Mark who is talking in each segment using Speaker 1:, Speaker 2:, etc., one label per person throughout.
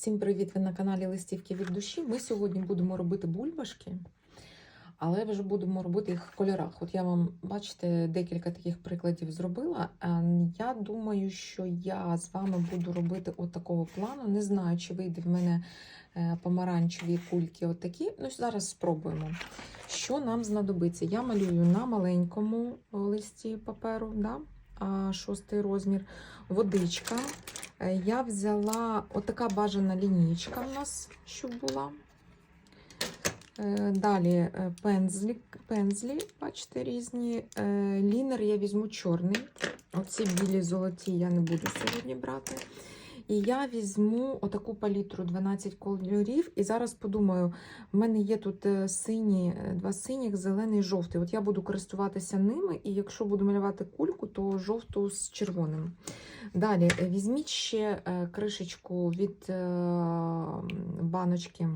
Speaker 1: Всім привіт! Ви на каналі Листівки від душі. Ми сьогодні будемо робити бульбашки, але вже будемо робити їх в кольорах. От я вам, бачите, декілька таких прикладів зробила. Е, Я думаю, що я з вами буду робити от такого плану. Не знаю, чи вийде в мене е, помаранчеві кульки отакі. Ну, зараз спробуємо. Що нам знадобиться? Я малюю на маленькому листі паперу, да? а, шостий розмір, водичка. Е, Я взяла отака бажана лінійка в нас, щоб була. Е, Далі е, пензлі, пензлі, бачите, різні. Лінер я візьму чорний. Оці білі золоті я не буду сьогодні брати. І я візьму отаку палітру 12 кольорів. І зараз подумаю, в мене є тут е, сині, е, два синіх, зелений жовтий. От я буду користуватися ними, і якщо буду малювати кульку, то жовту з червоним. Далі е, візьміть ще кришечку від баночки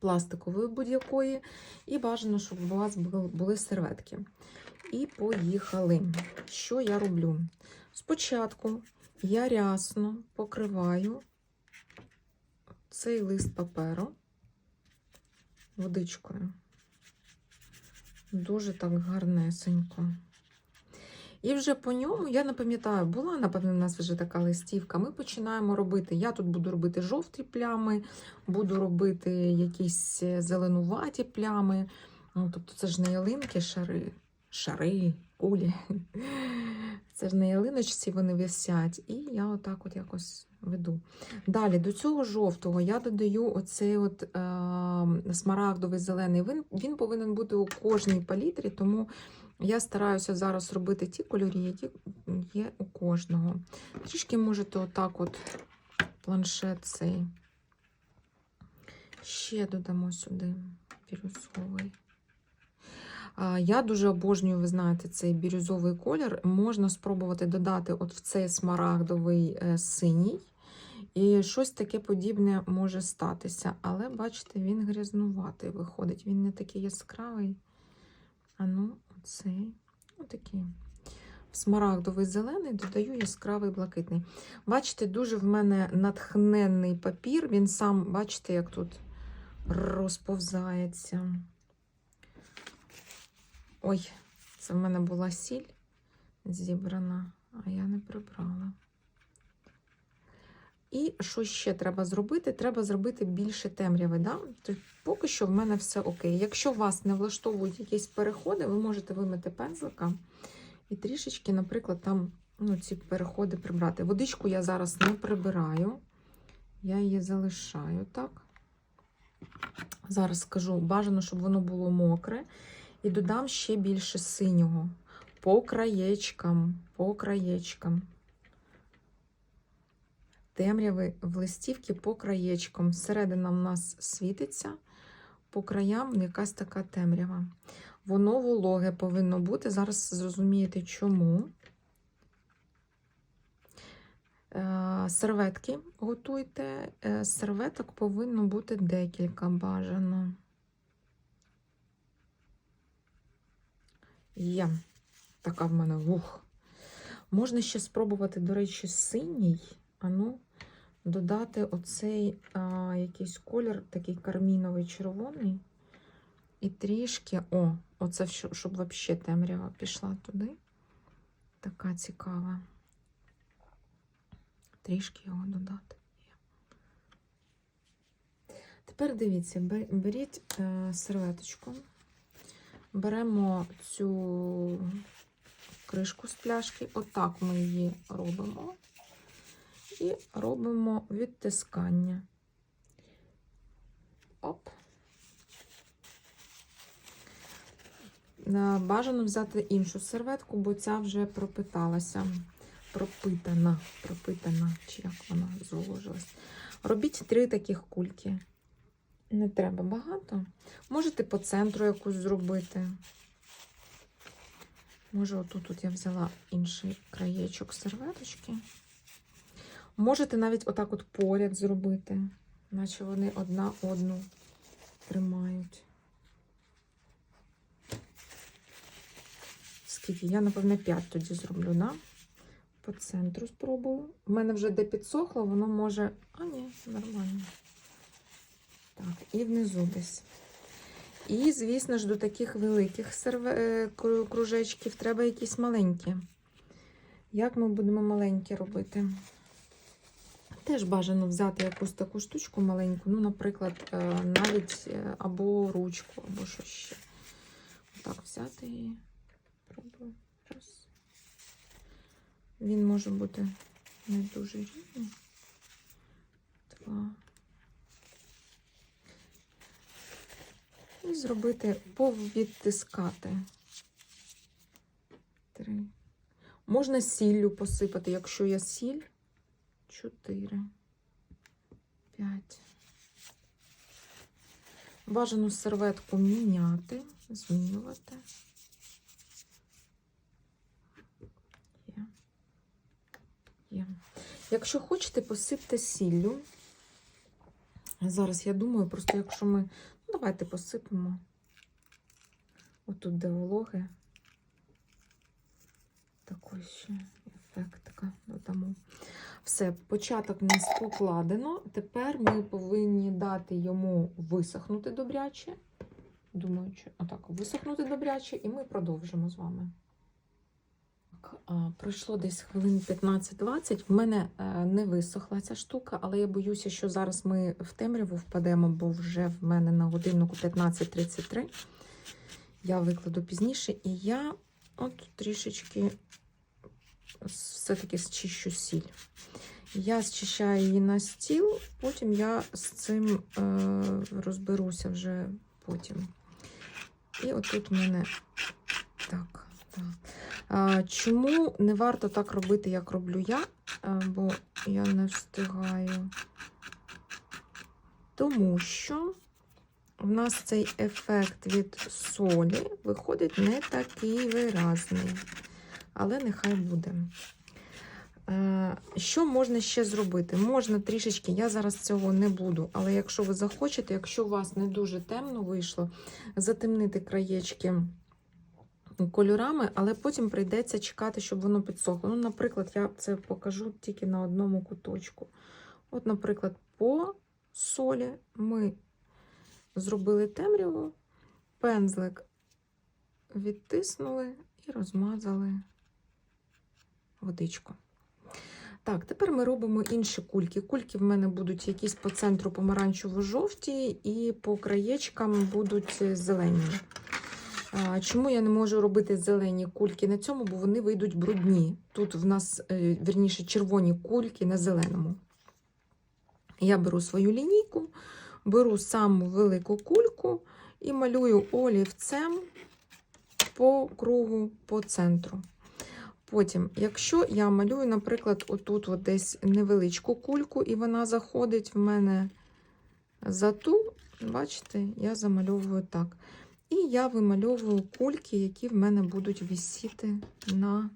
Speaker 1: пластикової будь-якої, і бажано, щоб у вас були серветки. І поїхали. Що я роблю? Спочатку я рясно покриваю цей лист паперу водичкою. Дуже так гарнесенько. І вже по ньому, я не пам'ятаю, була, напевно, у нас вже така листівка. Ми починаємо робити. Я тут буду робити жовті плями, буду робити якісь е, зеленуваті плями. Ну, тобто це ж не ялинки, шари, шари, кулі. Це ж на ялиночці вони висять. І я отак от якось веду. Далі до цього жовтого я додаю оцей от е, смарагдовий зелений. Він, він повинен бути у кожній палітрі, тому я стараюся зараз робити ті кольори, які є у кожного. Трішки можете отак от планшет цей. Ще додамо сюди бірюзовий. Я дуже обожнюю, ви знаєте, цей бірюзовий колір. Можна спробувати додати от в цей смарагдовий е, синій. І щось таке подібне може статися. Але, бачите, він грязнуватий виходить. Він не такий яскравий. А ну, оцей, отакий. Смарагдовий зелений, додаю яскравий блакитний. Бачите, дуже в мене натхненний папір. Він сам, бачите, як тут розповзається. Ой, це в мене була сіль зібрана, а я не прибрала. І що ще треба зробити? Треба зробити більше темряви. Да? Тобто поки що в мене все окей. Якщо вас не влаштовують якісь переходи, ви можете вимити пензлика і трішечки, наприклад, там ну, ці переходи прибрати. Водичку я зараз не прибираю, я її залишаю так. Зараз скажу, бажано, щоб воно було мокре. І додам ще більше синього. По краєчкам, по краєчкам. Темряви в листівки по краєчкам. Середина в нас світиться, по краям якась така темрява. Воно вологе повинно бути. Зараз зрозумієте, чому. Е, Серветки готуйте. Е, Серветок повинно бути декілька бажано. Є така в мене вух. Можна ще спробувати, до речі, синій, а ну, додати оцей а, якийсь колір, такий карміновий червоний. І трішки, о, оце, щоб взагалі темрява пішла туди. Така цікава. Трішки його додати. Тепер дивіться, беріть е, серветочку. Беремо цю кришку з пляшки, отак ми її робимо. І робимо відтискання. Оп. Е, Бажано взяти іншу серветку, бо ця вже пропиталася, пропитана, пропитана, чи як вона зволожилась. Робіть три таких кульки. Не треба багато. Можете по центру якусь зробити. Може, отут от я взяла інший краєчок серветочки. Можете навіть отак от поряд зробити, наче вони одна одну тримають. Скільки? Я, напевне, 5 тоді зроблю, да? по центру спробую. У мене вже де підсохло, воно може. А, ні, нормально. Так, і внизу десь. І, звісно ж, до таких великих е, кружечків треба якісь маленькі. Як ми будемо маленькі робити? Теж бажано взяти якусь таку штучку маленьку, ну, наприклад, е, навіть е, або ручку, або що ще. Так, взяти і пробую. Раз. Він може бути не дуже рівний. Два. І зробити повідтискати. Три. Можна сіллю посипати, якщо є сіль. Чотири. П'ять. Бажано серветку міняти, змінювати. Є. Є. Якщо хочете, посипте сіллю. Зараз я думаю, просто якщо ми. Ну, давайте посипемо. Отут, де вологе. Такий ще ефект додамо. Все, початок у нас покладено. Тепер ми повинні дати йому висохнути добряче. Думаю, отак, висохнути добряче, і ми продовжимо з вами. Так, Пройшло десь хвилин 15-20. В мене е, не висохла ця штука, але я боюся, що зараз ми в темряву впадемо, бо вже в мене на годиннику 15.33. Я викладу пізніше, і я от трішечки все-таки зчищу сіль. Я зчищаю її на стіл, потім я з цим е, розберуся вже потім. І отут в мене так. так. Чому не варто так робити, як роблю я? Бо я не встигаю. Тому що в нас цей ефект від солі виходить не такий виразний. Але нехай буде. Що можна ще зробити? Можна трішечки, я зараз цього не буду, але якщо ви захочете, якщо у вас не дуже темно вийшло, затемнити краєчки кольорами, але потім прийдеться чекати, щоб воно підсохло. Ну, наприклад, я це покажу тільки на одному куточку. От, наприклад, по солі ми зробили темряву, пензлик відтиснули і розмазали водичку. Так, тепер ми робимо інші кульки. Кульки в мене будуть якісь по центру помаранчево-жовті, і по краєчкам будуть зелені. Чому я не можу робити зелені кульки на цьому, бо вони вийдуть брудні. Тут в нас, е, вірніше, червоні кульки на зеленому. Я беру свою лінійку, беру саму велику кульку і малюю олівцем по кругу по центру. Потім, якщо я малюю, наприклад, отут от десь невеличку кульку, і вона заходить в мене за ту, бачите, я замальовую так. І я вимальовую кульки, які в мене будуть висіти на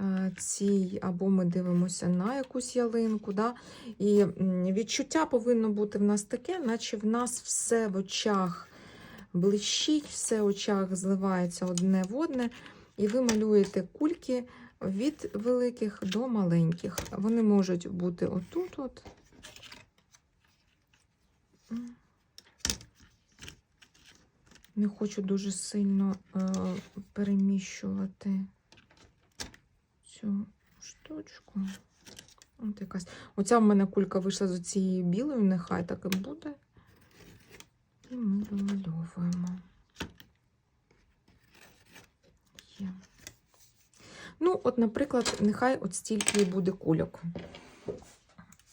Speaker 1: е, цій, або ми дивимося на якусь ялинку. Да? І відчуття повинно бути в нас таке, наче в нас все в очах блищить, все в очах зливається одне в одне, і ви малюєте кульки від великих до маленьких. Вони можуть бути отут. Не хочу дуже сильно е, переміщувати цю штучку. От якась. Оця в мене кулька вийшла з цією білою, нехай так і буде. І ми вимальовуємо. Є. Ну, от, наприклад, нехай от стільки буде кульок.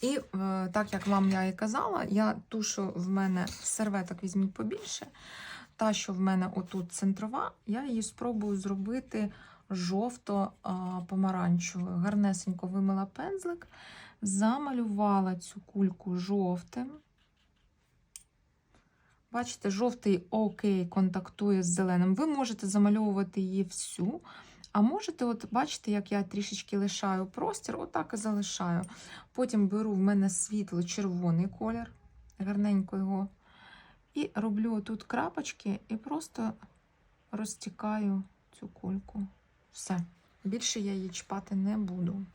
Speaker 1: І е, так як вам я і казала, я ту, що в мене серветок візьміть побільше. Та, що в мене отут центрова, я її спробую зробити жовто-помаранчевою. Гарнесенько вимила пензлик, замалювала цю кульку жовтим. Бачите, жовтий окей контактує з зеленим. Ви можете замальовувати її всю. А можете, от бачите, як я трішечки лишаю простір, отак і залишаю. Потім беру в мене світло-червоний колір, гарненько його. І роблю тут крапочки і просто розтікаю цю кульку. Все. Більше я її чіпати не буду.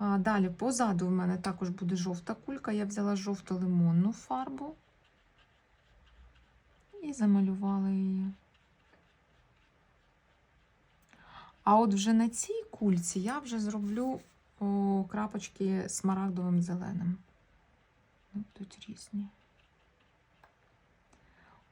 Speaker 1: Далі, позаду в мене також буде жовта кулька. Я взяла жовто-лимонну фарбу і замалювала її. А от вже на цій кульці я вже зроблю о, крапочки смарагдовим зеленим. Ну, Тут різні.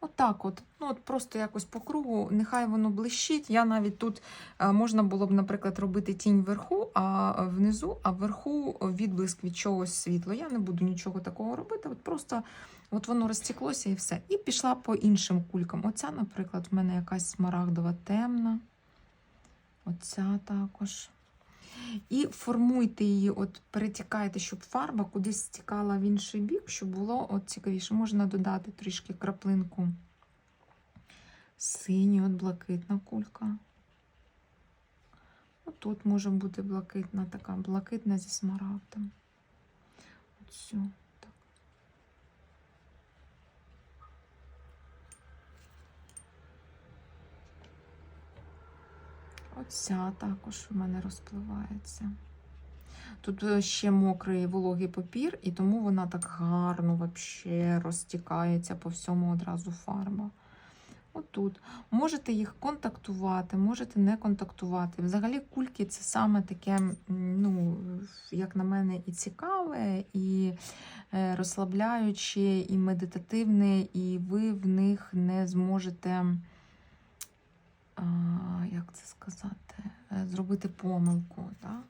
Speaker 1: Отак от, ну от просто якось по кругу, нехай воно блищить. Я навіть тут е, можна було б, наприклад, робити тінь вверху, а внизу, а вверху відблиск від чогось світло. Я не буду нічого такого робити. От просто от воно розтеклося і все. І пішла по іншим кулькам. Оця, наприклад, в мене якась смарагдова темна. Оця також. І формуйте її, от перетікайте, щоб фарба кудись стікала в інший бік, щоб було от цікавіше. Можна додати трішки краплинку синю, от блакитна кулька. Тут може бути блакитна така, блакитна зі смарагдом. От Так. Оця також у мене розпливається. Тут е, ще мокрий вологий папір, і тому вона так гарно вообще розтікається по всьому одразу фарба. Отут. Можете їх контактувати, можете не контактувати. Взагалі, кульки це саме таке, ну, як на мене, і цікаве, і е, розслабляюче, і медитативне, і ви в них не зможете як це сказати, е, зробити помилку. Да?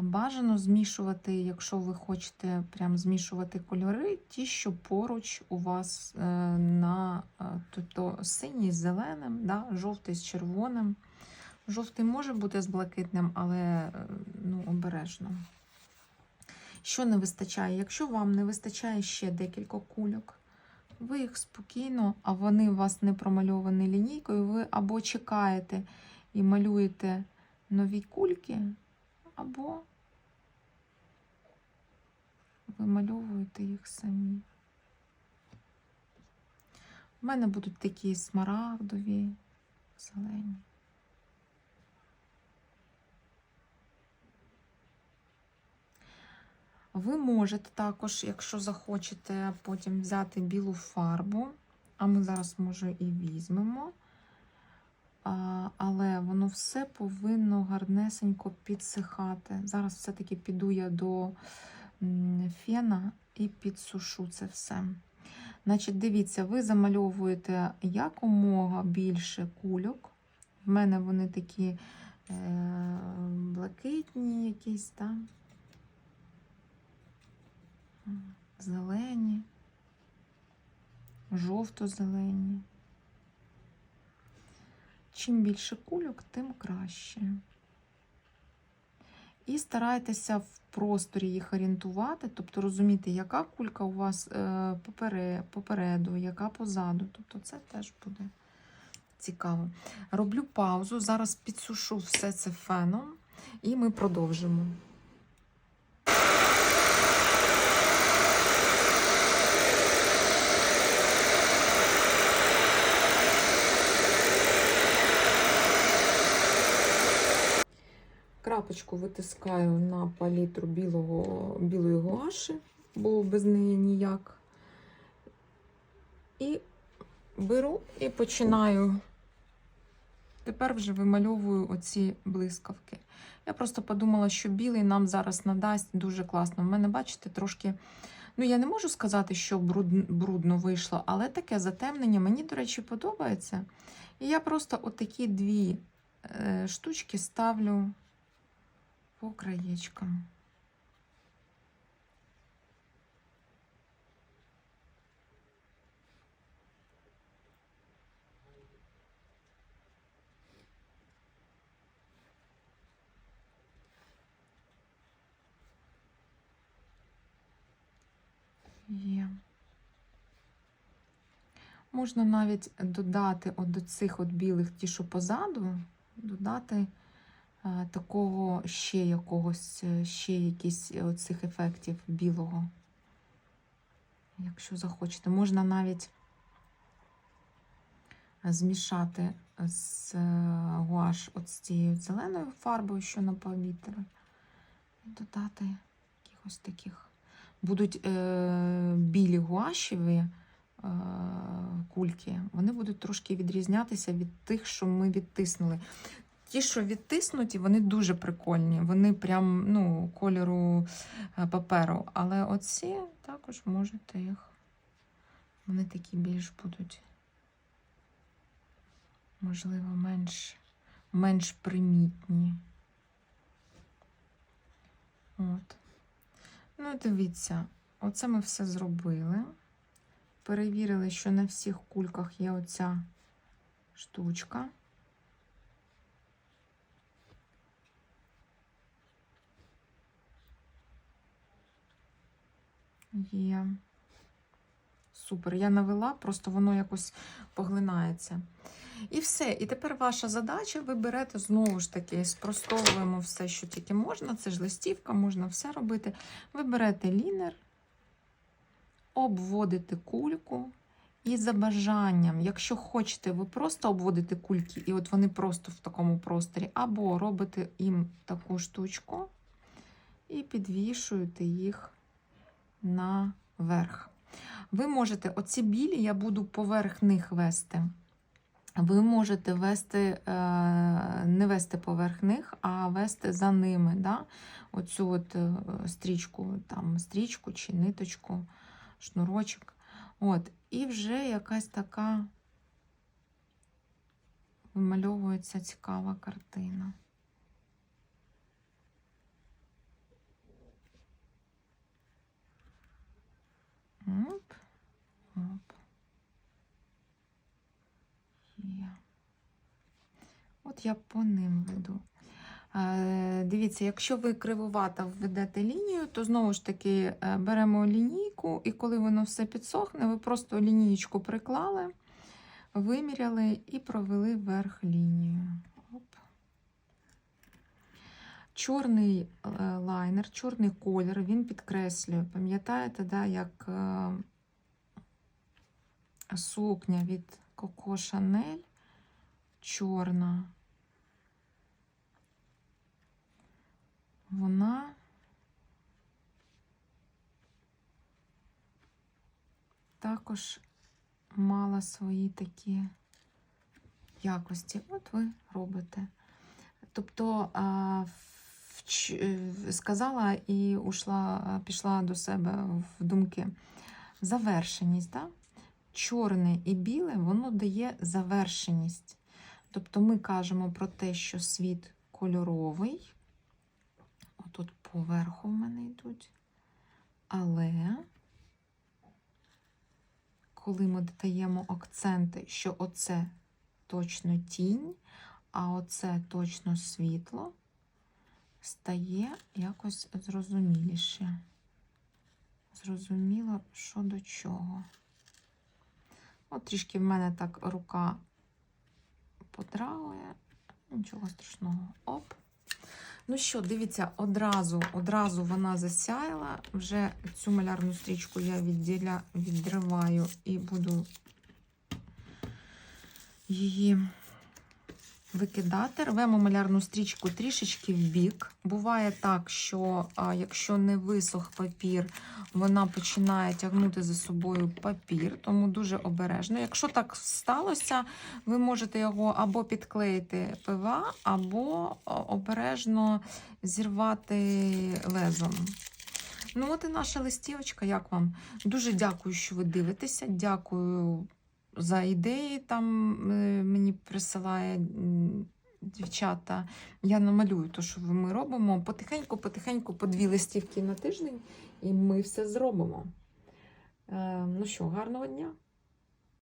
Speaker 1: Бажано змішувати, якщо ви хочете прям змішувати кольори, ті, що поруч у вас е, на е, тобто синій з зеленим, да? жовтий з червоним. Жовтий може бути з блакитним, але ну, обережно. Що не вистачає? Якщо вам не вистачає ще декілька кульок, ви їх спокійно, а вони у вас не промальовані лінійкою, ви або чекаєте і малюєте нові кульки, або вимальовуєте їх самі. У мене будуть такі смарагдові, зелені. Ви можете також, якщо захочете, потім взяти білу фарбу, а ми зараз, може, і візьмемо. Але воно все повинно гарнесенько підсихати. Зараз все-таки піду я до фена і підсушу це все. Значить, дивіться, ви замальовуєте якомога більше кульок. В мене вони такі е, блакитні якісь, так? Зелені, жовто-зелені. Чим більше кульок, тим краще. І старайтеся в просторі їх орієнтувати, тобто розуміти, яка кулька у вас е, попереду, яка позаду. Тобто це теж буде цікаво. Роблю паузу, зараз підсушу все це феном, і ми продовжимо. Крапочку витискаю на палітру білого, білої гуаші, бо без неї ніяк. І беру і починаю. Тепер вже вимальовую оці блискавки. Я просто подумала, що білий нам зараз надасть дуже класно. У мене, бачите, трошки. Ну, я не можу сказати, що брудно вийшло, але таке затемнення мені, до речі, подобається. І я просто отакі дві е, штучки ставлю по краєчкам. Є. Можна навіть додати от до цих от білих, ті, що позаду, додати такого ще якогось, е, ще якісь оцих ефектів білого. Якщо захочете, можна навіть змішати з е, гуаш от з цією зеленою фарбою, що на повітрі. І додати якихось таких. Будуть е, білі гуашеві е, кульки, вони будуть трошки відрізнятися від тих, що ми відтиснули. Ті, що відтиснуті, вони дуже прикольні. Вони прям ну, кольору е, паперу. Але оці також можете їх. Вони такі більш будуть, можливо, менш, менш примітні. От. Ну, дивіться, оце ми все зробили. Перевірили, що на всіх кульках є оця штучка. Є. Супер. Я навела, просто воно якось поглинається. І все. І тепер ваша задача: ви берете знову ж таки, спростовуємо все, що тільки можна. Це ж листівка, можна все робити. Ви берете лінер, обводите кульку. І за бажанням, якщо хочете, ви просто обводите кульки, і от вони просто в такому просторі, або робите їм таку штучку і підвішуєте їх наверх. Ви можете, оці білі, я буду поверх них вести. Ви можете вести, е, не вести поверх них, а вести за ними. Да? Оцю от е, стрічку, там, стрічку чи ниточку, шнурочок. От. І вже якась така вимальовується цікава картина. Оп, оп. Є. От я по ним веду. Е, Дивіться, якщо ви кривувато введете лінію, то знову ж таки е, беремо лінійку, і коли воно все підсохне, ви просто лінієчку приклали, виміряли і провели вверх лінію. Чорний е, лайнер, чорний колір, він підкреслює. Пам'ятаєте, да, як е, сукня від Коко Шанель чорна. Вона також мала свої такі якості. От ви робите. Тобто е, сказала і ушла, пішла до себе в думки. Завершеність. Да? Чорне і біле, воно дає завершеність. Тобто ми кажемо про те, що світ кольоровий. Отут поверху в мене йдуть. Але коли ми додаємо акценти, що оце точно тінь, а оце точно світло, стає якось зрозуміліше. Зрозуміло, що до чого. От трішки в мене так рука подрагує, нічого страшного. Оп. Ну що, дивіться, одразу, одразу вона засяяла. Вже цю малярну стрічку я відділя, відриваю і буду її викидати. Рвемо малярну стрічку трішечки в бік. Буває так, що а, якщо не висох папір, вона починає тягнути за собою папір, тому дуже обережно. Якщо так сталося, ви можете його або підклеїти ПВА, або обережно зірвати лезом. Ну, от і наша листівочка. Як вам? Дуже дякую, що ви дивитеся. Дякую за ідеї. Там е, мені присилає дівчата. Я намалюю те, що ми робимо. Потихеньку-потихеньку по дві листівки на тиждень, і ми все зробимо. Е, Ну що, гарного дня!